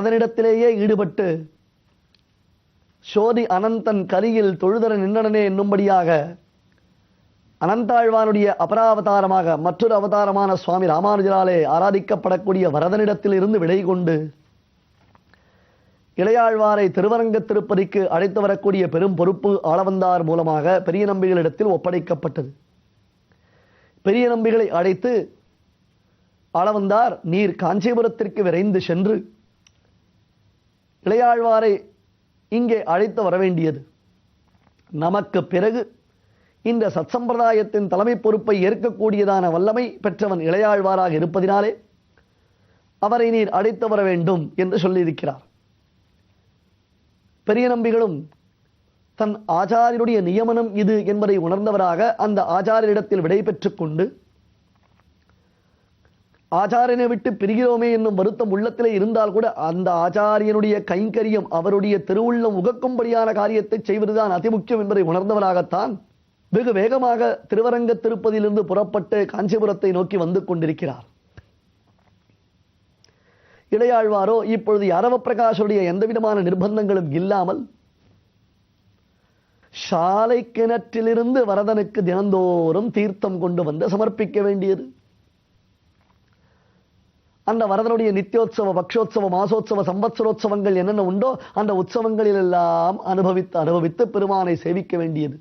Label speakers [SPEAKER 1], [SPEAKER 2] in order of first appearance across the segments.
[SPEAKER 1] அதனிடத்திலேயே ஈடுபட்டு சோதி அனந்தன் கரியில் தொழுதர நின்றனே என்னும்படியாக அனந்தாழ்வானுடைய அபராவதாரமாக மற்றொரு அவதாரமான சுவாமி ராமானுஜராலே ஆராதிக்கப்படக்கூடிய வரதனிடத்தில் இருந்து விடை கொண்டு இளையாழ்வாரை திருவரங்க திருப்பதிக்கு அழைத்து வரக்கூடிய பெரும் பொறுப்பு ஆளவந்தார் மூலமாக பெரிய நம்பிகளிடத்தில் ஒப்படைக்கப்பட்டது. பெரிய நம்பிகளை அழைத்து ஆளவந்தார் நீர் காஞ்சிபுரத்திற்கு விரைந்து சென்று இளையாழ்வாரை இங்கே அழைத்து வர வேண்டியது நமக்கு பிறகு இந்த சத்சம்பிரதாயத்தின் தலைமை பொறுப்பை ஏற்கக்கூடியதான வல்லமை பெற்றவன் இளையாழ்வாராக இருப்பதினாலே அவரை நீர் அழைத்து வர வேண்டும் என்று சொல்லியிருக்கிறார். பெரிய நம்பிகளும் தன் ஆச்சாரியனுடைய நியமனம் இது என்பதை உணர்ந்தவராக அந்த ஆச்சாரியரிடத்தில் விடை பெற்றுக் கொண்டு ஆச்சாரியனை விட்டு பிரிகிறோமே என்னும் வருத்தம் உள்ளத்திலே இருந்தால் கூட அந்த ஆச்சாரியனுடைய கைங்கரியம் அவருடைய திருவுள்ளம் உகக்கும்படியான காரியத்தை செய்வதுதான் அதிமுக்கியம் என்பதை உணர்ந்தவராகத்தான் வெகு வேகமாக திருவரங்க திருப்பதியிலிருந்து புறப்பட்டு காஞ்சிபுரத்தை நோக்கி வந்து கொண்டிருக்கிறார். இளையாழ்வாரோ இப்பொழுது அரவ பிரகாஷுடைய எந்தவிதமான நிர்பந்தங்களும் இல்லாமல் சாலை கிணற்றிலிருந்து வரதனுக்கு தினந்தோறும் தீர்த்தம் கொண்டு வந்து சமர்ப்பிக்க வேண்டியது. அந்த வரதனுடைய நித்தியோத்சவ பக்ஷோத்சவ மாசோத்சவ சம்பத்சரோத்சவங்கள் என்னென்ன உண்டோ அந்த உற்சவங்களில் எல்லாம் அனுபவித்து அனுபவித்து பெருமானை சேவிக்க வேண்டியது.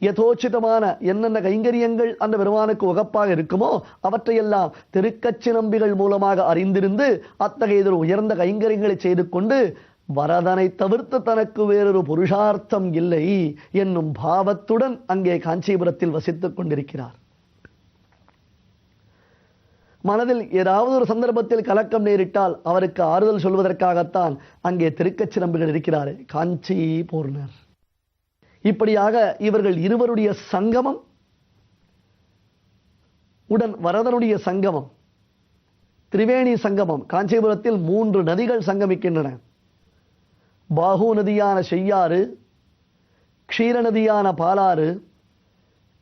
[SPEAKER 1] யதோச்சிதமான என்னென்ன கைங்கரியங்கள் அந்த பெருமானுக்கு உகப்பாக இருக்குமோ அவற்றையெல்லாம் திருக்கச்சி நம்பிகள் மூலமாக அறிந்திருந்து அத்தகையதொரு உயர்ந்த கைங்கரியங்களை செய்து கொண்டு வரதனை தவிர்த்து தனக்கு வேறொரு புருஷார்த்தம் இல்லை என்னும் பாவத்துடன் அங்கே காஞ்சிபுரத்தில் வசித்துக் கொண்டிருக்கிறார். மனதில் ஏதாவது ஒரு சந்தர்ப்பத்தில் கலக்கம் நேரிட்டால் அவருக்கு ஆறுதல் சொல்வதற்காகத்தான் அங்கே திருக்கச்சி இருக்கிறார். இருக்கிறாரே காஞ்சி பூர்ணர் இப்படியாக இவர்கள் இருவருடைய சங்கமம் உடன் வரதனுடைய சங்கமம் திரிவேணி சங்கமம் காஞ்சிபுரத்தில் மூன்று நதிகள் சங்கமிக்கின்றன. பாகு நதியான செய்யாறு க்ஷீர நதியான பாலாறு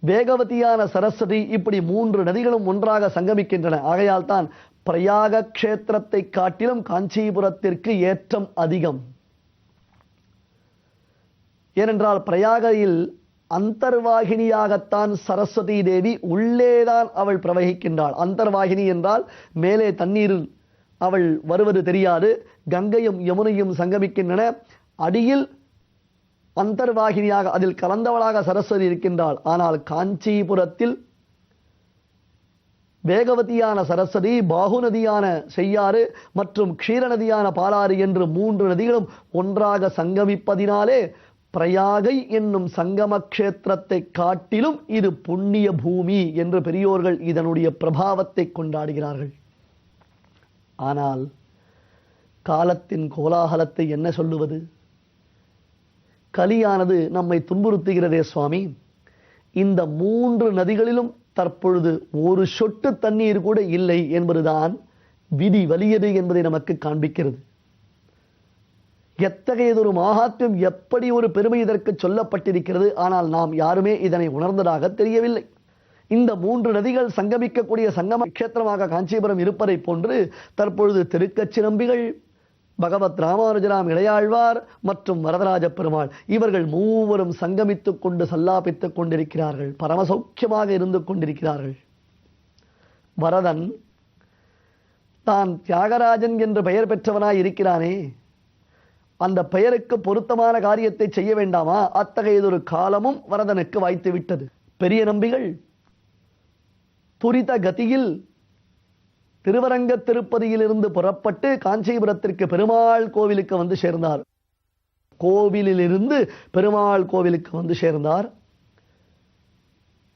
[SPEAKER 1] வேகவதியான சரஸ்வதி இப்படி மூன்று நதிகளும் ஒன்றாக சங்கமிக்கின்றன. ஆகையால் தான் பிரயாக கஷேத்திரத்தை காட்டிலும் காஞ்சிபுரத்திற்கு ஏற்றம் அதிகம். ஏனென்றால் பிரயாகையில் அந்தர்வாகினியாகத்தான் சரஸ்வதி தேவி உள்ளேதான் அவள் பிரவகிக்கின்றாள். அந்தர்வாகினி என்றால் மேலே தண்ணீரில் அவள் வருவது தெரியாது. கங்கையும் யமுனையும் சங்கமிக்கின்றன. அடியில் அந்தர்வாகினியாக அதில் கலந்தவளாக சரஸ்வதி இருக்கின்றாள். ஆனால் காஞ்சிபுரத்தில் வேகவதியான சரஸ்வதி பாகு நதியான செய்யாறு மற்றும் க்ஷீர நதியான பாலாறு என்று மூன்று நதிகளும் ஒன்றாக சங்கமிப்பதினாலே பிரயாகை என்னும் சங்கம கஷேத்திரத்தை காட்டிலும் இது புண்ணிய பூமி என்று பெரியோர்கள் இதனுடைய பிரபாவத்தை கொண்டாடுகிறார்கள். ஆனால் காலத்தின் கோலாகலத்தை என்ன சொல்லுவது? கலியானது நம்மை துன்புறுத்துகிறதே சுவாமி. இந்த மூன்று நதிகளிலும் தற்பொழுது ஒரு சொட்டு தண்ணீர் கூட இல்லை என்பதுதான் விதி வலியது என்பதை நமக்கு காண்பிக்கிறது. எத்தகையதொரு மகாத்மியம் எப்படி ஒரு பெருமை இதற்கு சொல்லப்பட்டிருக்கிறது? ஆனால் நாம் யாருமே இதனை உணர்ந்ததாக தெரியவில்லை. இந்த மூன்று நதிகள் சங்கமிக்கக்கூடிய சங்கம கஷேத்திரமாக காஞ்சிபுரம் இருப்பதை போன்று தற்பொழுது திருக்கச்சிரம்பிகள் பகவத் ராமானுஜராம் இளையாழ்வார் மற்றும் வரதராஜ பெருமாள். இவர்கள் மூவரும் சங்கமித்துக் கொண்டு சல்லாபித்துக் கொண்டிருக்கிறார்கள். பரமசௌக்கியமாக இருந்து கொண்டிருக்கிறார்கள். வரதன் தான் தியாகராஜன் என்று பெயர் பெற்றவனாய் இருக்கிறானே. அந்த பெயருக்கு பொருத்தமான காரியத்தை செய்ய வேண்டாமா? அத்தகையதொரு காலமும் வரதனுக்கு வாய்த்து விட்டது பெரிய நம்பிகள். துரித கதியில் திருவரங்க திருப்பதியிலிருந்து புறப்பட்டு காஞ்சிபுரத்திற்கு பெருமாள் கோவிலுக்கு வந்து சேர்ந்தார். கோவிலிலிருந்து பெருமாள் கோவிலுக்கு வந்து சேர்ந்தார்.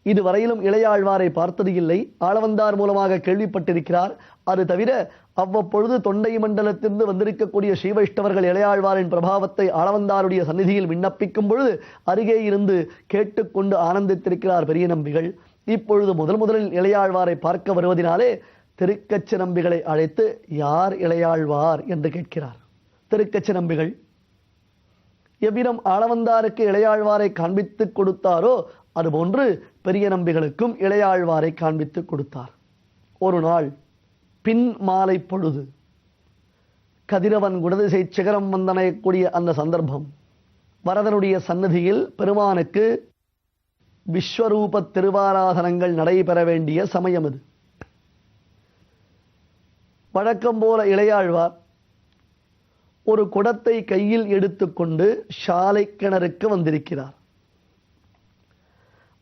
[SPEAKER 1] இதுவரையிலும் இளையாழ்வாரை பார்த்தது இல்லை. ஆளவந்தார் மூலமாக கேள்விப்பட்டிருக்கிறார். அது தவிர அவ்வப்பொழுது தொண்டை மண்டலத்திலிருந்து வந்திருக்கக்கூடிய ஸ்ரீவைஷ்ணவர்கள் இளையாழ்வாரின் பிரபாவத்தை ஆளவந்தாருடைய சந்நிதியில் விண்ணப்பிக்கும் பொழுது அருகே இருந்து கேட்டுக்கொண்டு ஆனந்தித்திருக்கிறார் பெரிய நம்பிகள். இப்பொழுது முதல் முதலில் இளையாழ்வாரை பார்க்க வருவதினாலே திருக்கச்சி நம்பிகளை அழைத்து யார் இளையாழ்வார் என்று கேட்கிறார். திருக்கச்சி நம்பிகள் எவ்விதம் ஆளவந்தாருக்கு இளையாழ்வாரை காண்பித்து கொடுத்தாரோ அதுபோன்று பெரிய நம்பிகளுக்கும் இளையாழ்வாரை காண்பித்து கொடுத்தார். ஒரு நாள் பின் மாலை பொழுது கதிரவன் குடதிசை சிகரம் வந்தனையக்கூடிய அந்த சந்தர்ப்பம் வரதனுடைய சன்னதியில் பெருமானுக்கு விஸ்வரூப திருவாராதனங்கள் நடைபெற வேண்டிய சமயம் இது. வழக்கம் போல இளையாழ்வார் ஒரு குடத்தை கையில் எடுத்துக்கொண்டு சாலை கிணறுக்கு வந்திருக்கிறார்.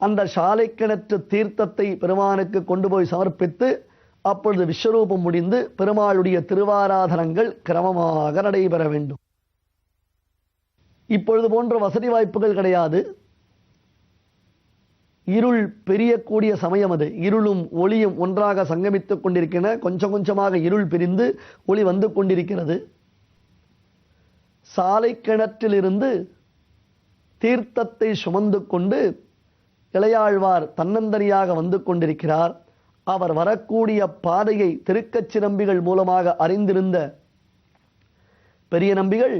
[SPEAKER 1] அந்த சாலை கிணற்று தீர்த்தத்தை பெருமானுக்கு கொண்டு போய் சமர்ப்பித்து அப்பொழுது விஸ்வரூபம் முடிந்து பெருமாளுடைய திருவாராதனங்கள் கிரமமாக நடைபெற வேண்டும். இப்பொழுது போன்ற வசதி வாய்ப்புகள் கிடையாது. இருள் பெரியக்கூடிய சமயம் அது. இருளும் ஒளியும் ஒன்றாக சங்கமித்துக் கொண்டிருக்கின்ற கொஞ்சம் கொஞ்சமாக இருள் பிரிந்து ஒளி வந்து கொண்டிருக்கிறது. சாலை கிணற்றிலிருந்து தீர்த்தத்தை சுமந்து கொண்டு இளையாழ்வார் தன்னந்தனியாக வந்து கொண்டிருக்கிறார். அவர் வரக்கூடிய பாதையை திருக்கச்சிரம்பிகள் மூலமாக அறிந்திருந்த பெரிய நம்பிகள்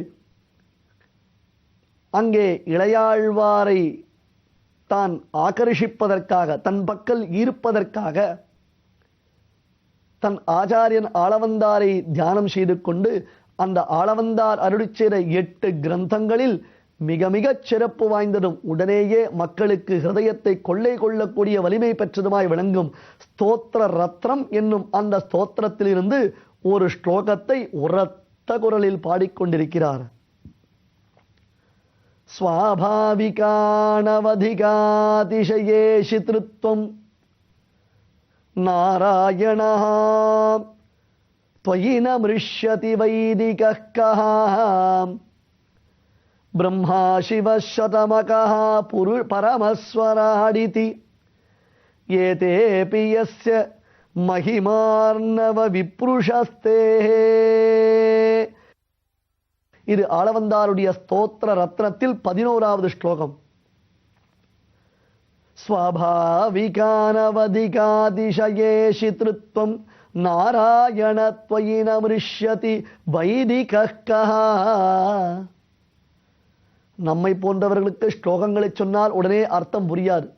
[SPEAKER 1] அங்கே இளையாழ்வாரை தான் ஆக்கர்ஷிப்பதற்காக தன் பக்கல் ஈர்ப்பதற்காக தன் ஆச்சாரியன் ஆளவந்தாரை தியானம் செய்து கொண்டு அந்த ஆளவந்தார் அருளிச் செய்த எட்டு கிரந்தங்களில் மிக மிகச் சிறப்பு வாய்ந்ததும் உடனேயே மக்களுக்கு ஹிருதயத்தை கொள்ளை கொள்ளக்கூடிய வலிமை பெற்றதுமாய் விளங்கும் ஸ்தோத்திர ரத்னம் என்னும் அந்த ஸ்தோத்திரத்திலிருந்து ஒரு ஸ்லோகத்தை உரத்த குரலில் பாடிக்கொண்டிருக்கிறார். स्वाभाविकानवधिकातिशये शितृत्वं नारायणः त्वयि न मृष्यति वैदिकः कः? ब्रह्मा शिवः शतमकः पुरु परमस्वराडिति। एतेऽपि यस्य महिमार्णवविप्रुषस्ते இது ஆளவந்தாருடைய ஸ்தோத்திர ரத்னத்தில் பதினோராவது ஸ்லோகம். ஸ்வாபாவிகானவதிகாதிசயே சித்ருத்வம் நாராயணத்வயி நமிருஷ்யதி வைதிகா நம்மை போன்றவர்களுக்கு ஸ்லோகங்களை சொன்னால் உடனே அர்த்தம் புரியாது.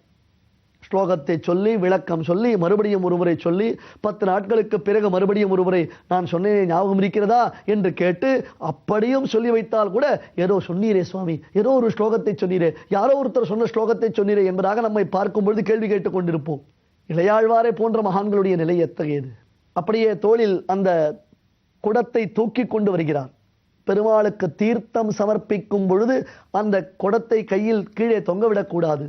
[SPEAKER 1] ஸ்லோகத்தை சொல்லி விளக்கம் சொல்லி மறுபடியும் ஒருமுறை சொல்லி பத்து நாட்களுக்கு பிறகு மறுபடியும் ஒருமுறை நான் சொன்னேன் ஞாபகம் இருக்கிறதா? என்று கேட்டு அப்படியும் சொல்லி வைத்தால் கூட ஏதோ சொன்னீரே சுவாமி ஏதோ ஒரு ஸ்லோகத்தை சொன்னீரே யாரோ ஒருத்தர் சொன்ன ஸ்லோகத்தை சொன்னீரே என்பதாக நம்மை பார்க்கும் பொழுது கேள்வி கேட்டுக் கொண்டிருப்போம். இளையாழ்வாரை போன்ற மகான்களுடைய நிலை எத்தகையது? அப்படியே தோளில் அந்த குடத்தை தூக்கி கொண்டு வருகிறார் பெருமாளுக்கு தீர்த்தம் சமர்ப்பிக்கும் பொழுது அந்த குடத்தை கையில் கீழே தொங்கவிடக்கூடாது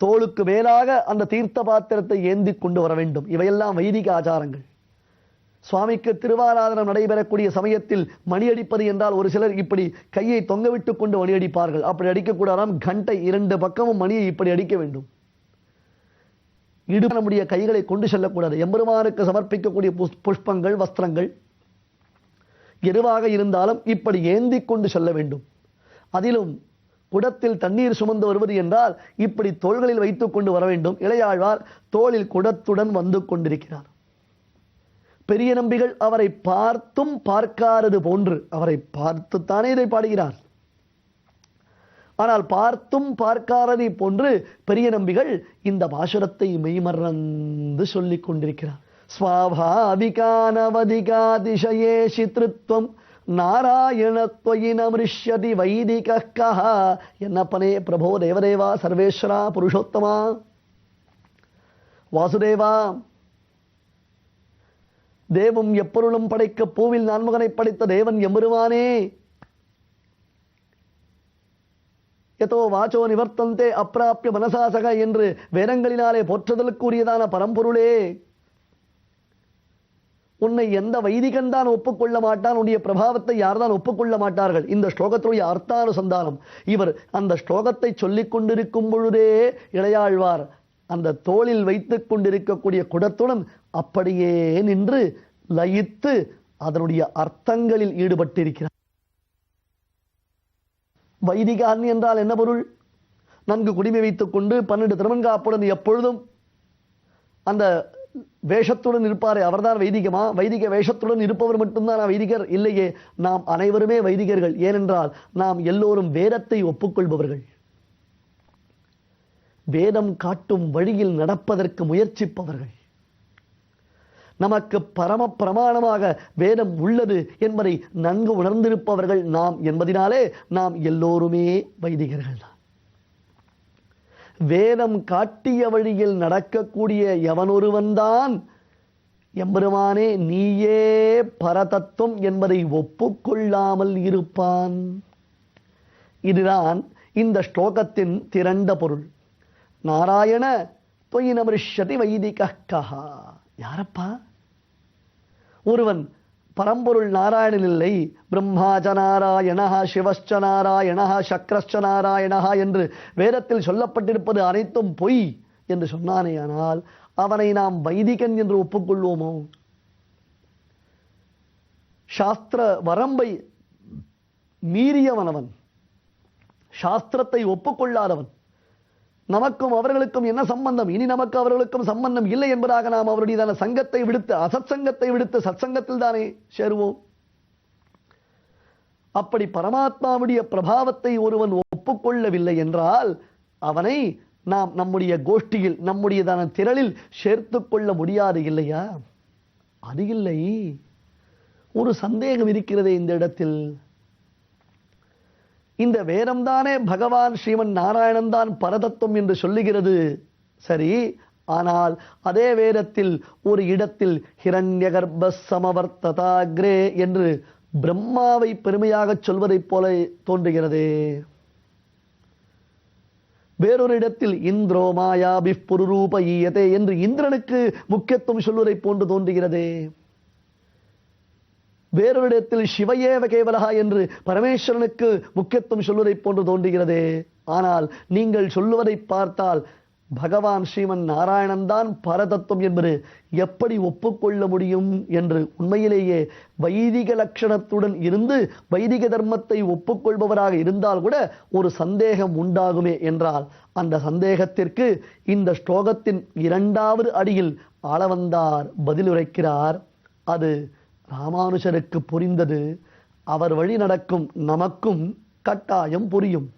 [SPEAKER 1] தோளுக்கு மேலாக அந்த தீர்த்த பாத்திரத்தை ஏந்தி கொண்டு வர வேண்டும். இவையெல்லாம் வைதிக ஆச்சாரங்கள். சுவாமிக்கு திருவாராதனம் நடைபெறக்கூடிய சமயத்தில் மணி அடிப்பது என்றால் ஒரு சிலர் இப்படி கையை தொங்கவிட்டு கொண்டு மணி அடிப்பார்கள். அப்படி அடிக்கக்கூடாதாம்? கண்டை இரண்டு பக்கமும் மணியை இப்படி அடிக்க வேண்டும். இடுப்பு நம்முடைய கைகளை கொண்டு செல்லக்கூடாது. எம்பெருமானுக்கு சமர்ப்பிக்கக்கூடிய புஷ்- புஷ்பங்கள் வஸ்திரங்கள் எதுவாக இருந்தாலும் இப்படி ஏந்தி கொண்டு செல்ல வேண்டும். அதிலும் குடத்தில் தண்ணீர் சுமந்து வருவது என்றால் இப்படி தோள்களில் வைத்துக் கொண்டு வர வேண்டும். இளையாழ்வார் தோளில் குடத்துடன் வந்து கொண்டிருக்கிறார். பெரிய நம்பிகள் அவரை பார்த்தும் பார்க்காதது போன்று அவரை பார்த்துத்தானே இதை பாடுகிறார். ஆனால் பார்த்தும் பார்க்காததை போன்று பெரிய நம்பிகள் இந்த பாசுரத்தை மெய்மறந்து சொல்லிக் கொண்டிருக்கிறார். ஸ்வாபாவிகானவதிகாதிசயே சித்ருத்வம் நாராயணத்வயி நமிருஷ்யதி வைதிகா என்னப்பனே பிரபோ தேவதேவா சர்வேஸ்வரா புருஷோத்தமா வாசுதேவா தேவம் எப்பொருளும் படைக்க பூவில் நான்முகனை படைத்த தேவன் எம்பெருமானே. எதோ வாச்சோ நிவர்த்தந்தே அப்பிராப்பிய மனசாசக என்று வேதங்களினாலே போற்றுதலுக்குரியதான பரம்பொருளே. உன்னை எந்த வைதிகன் தான் ஒப்புக்கொள்ள மாட்டான் உன்னுடைய பிரபாவத்தை யார்தான் ஒப்புக்கொள்ள மாட்டார்கள்? இந்த ஸ்லோகத்தினுடைய அர்த்தானுசந்தானம். இவர் அந்த ஸ்லோகத்தை சொல்லிக் கொண்டிருக்கும் பொழுதே இளையாழ்வார் அந்த தோளில் வைத்துக் கொண்டிருக்கக்கூடிய குடத்துடன் அப்படியே நின்று லயித்து அதனுடைய அர்த்தங்களில் ஈடுபட்டிருக்கிறார். வைதிகான் என்றால் என்ன பொருள்? நன்கு குடிமை வைத்துக் கொண்டு பன்னெண்டு திருமண்காப்புடன் எப்பொழுதும் அந்த வேஷத்துடன் இருப்பாரே அவர்தான் வைதிகமா? வைதிக வேஷத்துடன் இருப்பவர் மட்டும்தான் வைதிகர்? இல்லையே நாம் அனைவருமே வைதிகர்கள். ஏனென்றால் நாம் எல்லோரும் வேதத்தை ஒப்புக்கொள்பவர்கள். வேதம் காட்டும் வழியில் நடப்பதற்கு முயற்சிப்பவர்கள். நமக்கு பரம பிரமாணமாக வேதம் உள்ளது என்பதை நன்கு உணர்ந்திருப்பவர்கள் நாம் என்பதினாலே நாம் எல்லோருமே வைதிகர்கள் தான் வேதம் காட்டிய வழியில் நடக்கக்கூடிய எவனொருவன்தான்? எம்பெருமானே நீயே பரதத்துவம் என்பதை ஒப்புக்கொள்ளாமல் இருப்பான். இதுதான் இந்த ஸ்லோகத்தின் திரண்ட பொருள். நாராயண தொய் நமரிஷதி வைதிக கஹா யாரப்பா? ஒருவன் பரம்பொருள் நாராயணன் இல்லை. பிரம்மாஜ நாராயணா சிவஸ்ச நாராயணா சக்கரஸ்ச நாராயணா என்று வேதத்தில் சொல்லப்பட்டிருப்பது அனைத்தும் பொய் என்று சொன்னானேயானால் அவனை நாம் வைதிகன் என்று ஒப்புக்கொள்வோமோ? சாஸ்திர வரம்பை மீறியவனவன் சாஸ்திரத்தை ஒப்புக்கொள்ளாதவன் நமக்கும் அவர்களுக்கும் என்ன சம்பந்தம்? இனி நமக்கு அவர்களுக்கும் சம்பந்தம் இல்லை என்பதாக நாம் அவருடையதான சங்கத்தை விடுத்து அசத் சங்கத்தை விடுத்து சத்சங்கத்தில் தானே சேருவோம். அப்படி பரமாத்மாவுடைய பிரபாவத்தை ஒருவன் ஒப்புக்கொள்ளவில்லை என்றால் அவனை நாம் நம்முடைய கோஷ்டியில் நம்முடையதான திரளில் சேர்த்து கொள்ள முடியாது இல்லையா? அது இல்லை. ஒரு சந்தேகம் இருக்கிறதே இந்த இடத்தில். இந்த வேதம்தானே பகவான் ஸ்ரீமன் நாராயணன் தான் பரதத்துவம் என்று சொல்லுகிறது. சரி ஆனால் அதே வேதத்தில் ஒரு இடத்தில் ஹிரண்யகர்ப சமவர்த்ததாகிரே என்று பிரம்மாவை பெருமையாக சொல்வதைப் போல தோன்றுகிறதே. வேறொரு இடத்தில் இந்திரோ மாயாபி புருரூப ஈயதே என்று இந்திரனுக்கு முக்கியத்துவம் சொல்வதைப் போன்று தோன்றுகிறதே. வேறொரு இடத்தில் சிவையேவ கேவலகா என்று பரமேஸ்வரனுக்கு முக்கியத்துவம் சொல்வதைப் போன்று தோன்றுகிறதே. ஆனால் நீங்கள் சொல்லுவதை பார்த்தால் பகவான் ஸ்ரீமன் நாராயணன் தான் பரதத்துவம் என்பது எப்படி ஒப்புக்கொள்ள முடியும் என்று உண்மையிலேயே வைதிக லட்சணத்துடன் இருந்து வைதிக தர்மத்தை ஒப்புக்கொள்பவராக இருந்தால் கூட ஒரு சந்தேகம் உண்டாகுமே என்றால் அந்த சந்தேகத்திற்கு இந்த ஸ்லோகத்தின் இரண்டாவது அடியில் ஆளவந்தார் பதிலுரைக்கிறார். அது ராமானுஷருக்கு புரிந்தது. அவர் வழி நடக்கும் நமக்கும் கட்டாயம் புரியும்.